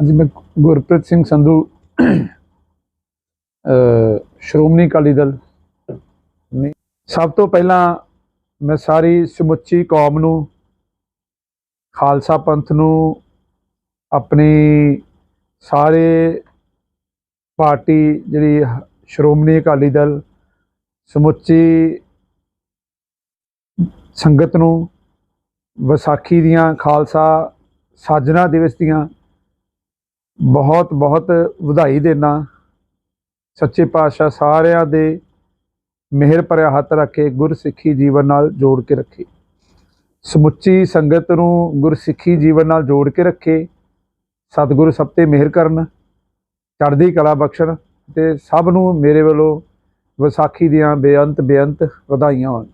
ਹਾਂਜੀ, ਮੈਂ ਗੁਰਪ੍ਰੀਤ ਸਿੰਘ ਸੰਧੂ ਸ਼੍ਰੋਮਣੀ ਅਕਾਲੀ ਦਲ। ਨੇ ਸਭ ਤੋਂ ਪਹਿਲਾਂ ਮੈਂ ਸਾਰੀ ਸਮੁੱਚੀ ਕੌਮ ਨੂੰ, ਖਾਲਸਾ ਪੰਥ ਨੂੰ, ਆਪਣੀ ਸਾਰੇ ਪਾਰਟੀ ਜਿਹੜੀ ਸ਼੍ਰੋਮਣੀ ਅਕਾਲੀ ਦਲ, ਸਮੁੱਚੀ ਸੰਗਤ ਨੂੰ, ਵਿਸਾਖੀ ਦੀਆਂ ਖਾਲਸਾ ਸਾਜਨਾ ਦਿਵਸ ਦੀਆਂ ਬਹੁਤ ਬਹੁਤ ਵਧਾਈ ਦੇਣਾ ਸੱਚੇ ਪਾਤਸ਼ਾਹ ਸਾਰਿਆਂ ਦੇ ਮਿਹਰ ਭਰਿਆ ਹੱਥ ਰੱਖੇ, ਗੁਰਸਿੱਖੀ ਜੀਵਨ ਨਾਲ ਜੋੜ ਕੇ ਰੱਖੇ। ਸਮੁੱਚੀ ਸੰਗਤ ਨੂੰ ਗੁਰਸਿੱਖੀ ਜੀਵਨ ਨਾਲ ਜੋੜ ਕੇ ਰੱਖੇ। ਸਤਿਗੁਰੂ ਸਭ ਤੇ ਮਿਹਰ ਕਰਨ, ਚੜ੍ਹਦੀ ਕਲਾ ਬਖਸ਼ਣ ਤੇ ਸਭ ਨੂੰ ਮੇਰੇ ਵੱਲੋਂ ਵਿਸਾਖੀ ਦੀਆਂ ਬੇਅੰਤ ਬੇਅੰਤ ਵਧਾਈਆਂ ਹੋਣ।